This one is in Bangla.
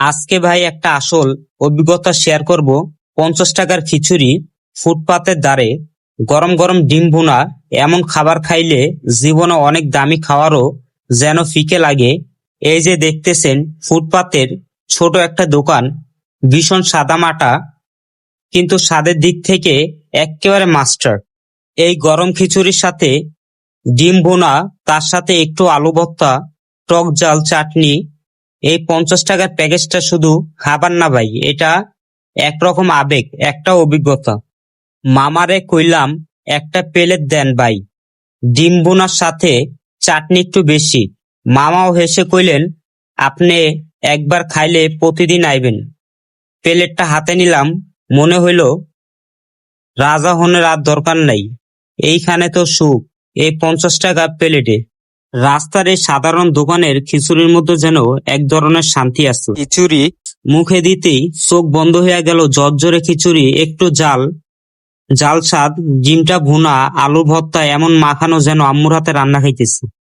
আজকে ভাই একটা আসল অভিজ্ঞতা শেয়ার করব। পঞ্চাশ টাকার খিচুড়ি, ফুটপাতের দ্বারে, গরম গরম ডিম ভুনা, এমন খাবার খাইলে জীবনে অনেক দামি খাওয়ারও যেন ফিকে লাগে। এই যে দেখতেছেন ফুটপাতের ছোট একটা দোকান, ভীষণ সাদা মাটা কিন্তু স্বাদের দিক থেকে একেবারে মাস্টার এই গরম খিচুড়ির সাথে ডিম ভুনা, তার সাথে একটু আলু ভর্তা টক জাল, চাটনি এই পঞ্চাশ টাকার প্যাকেজটা শুধু খাবার না ভাই, এটা একরকম আবেগ, একটা অভিজ্ঞতা। মামারে কইলাম, একটা প্লেট দেন ভাই। ডিম বোনার সাথে চাটনি একটু বেশি। মামাও হেসে কইলেন, আপনি একবার খাইলে প্রতিদিন আইবেন। প্লেটটা হাতে নিলাম, মনে হইল, রাজা হনের আর দরকার নাই। এইখানে তো সুখ, এই পঞ্চাশ টাকা প্লেটে। রাস্তার এই সাধারণ দোকানের খিচুড়ির মধ্যে যেন এক ধরনের শান্তি আছে। খিচুড়ি? মুখে দিতেই চোখ বন্ধ হয়ে গেল জর্জরে খিচুড়ি একটু জাল জাল স্বাদ ডিমটা ভুনা আলু ভর্তা এমন মাখানো যেন আম্মুর হাতে রান্না খাইতেছে।